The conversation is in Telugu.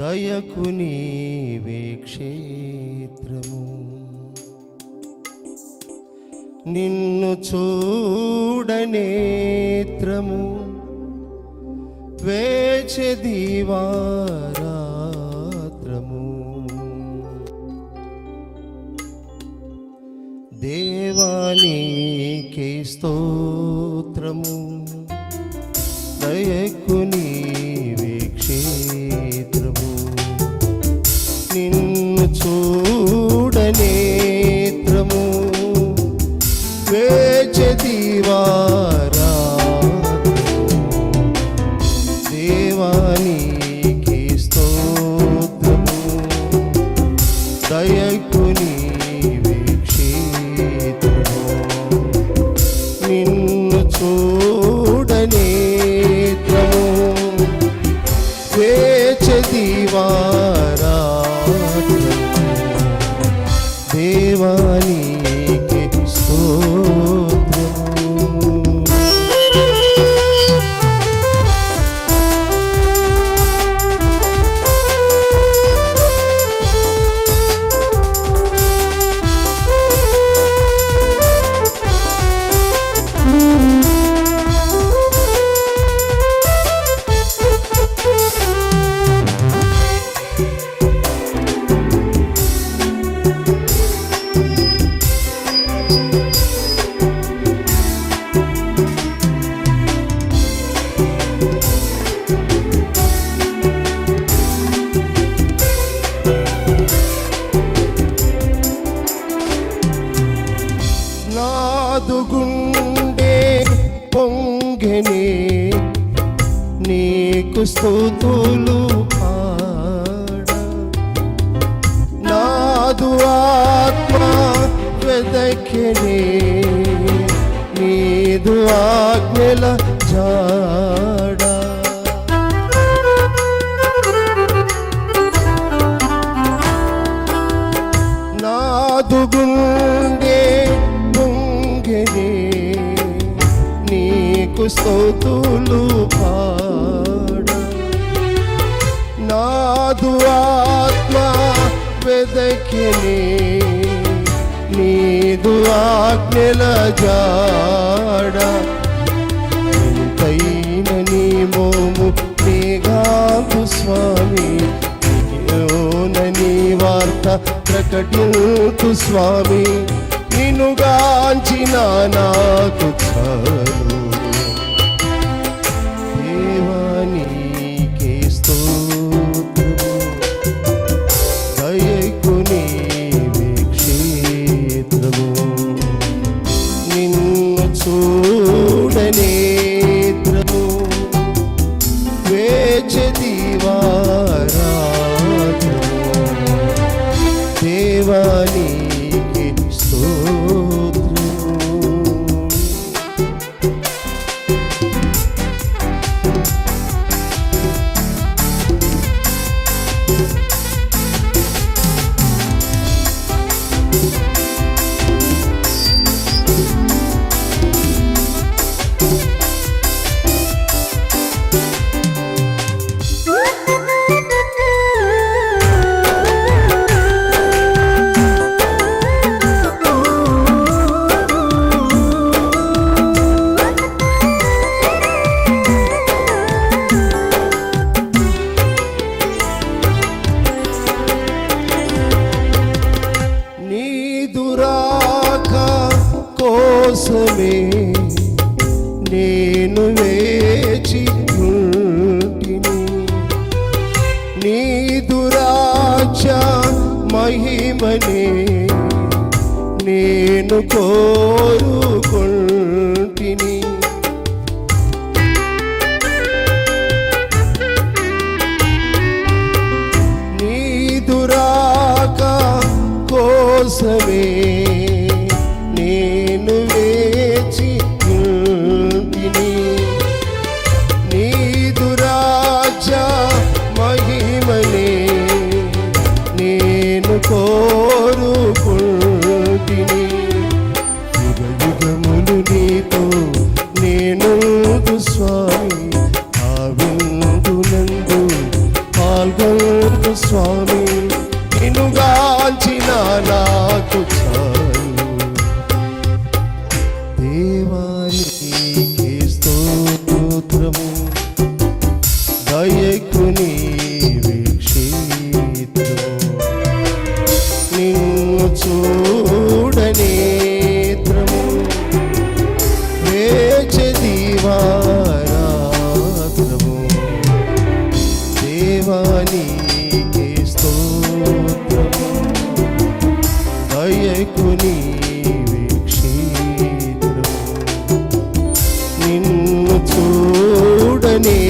దయకు నీవే క్షేత్రము. నిన్ను చూడనేత్రము వేచె దీవారాత్రము. దేవానికి స్తోత్రము. దయకు నీ చూడనేత్రము. వేచదీవారా దేవానికి స్తోత్రము. దయకుని నీవే నిన్ను చూడనే దేవానికి నాదు గుండె నీకు స్థుతులు పాడ. నాదు ఆత్మ వెదకినే నీదు ఆజ్ఞల నీకు స్తోతులు పాడ. నాదు ఆత్మ వెదకినే నీదు ఆజ్ఞల జాడ. ఎంతైన నీ మోము మేఘాకు స్వామి నీ వార్త ప్రకటింతు స్వామి. నిన్నుగాంచిన నాకు చాలు. నీ కోసమే నేను వేచి ఉంటిని. నీ దురాచ మహిమనే నేను కోరుకుంటిని. నీ దురాక కోసమే 不求 మహిమనే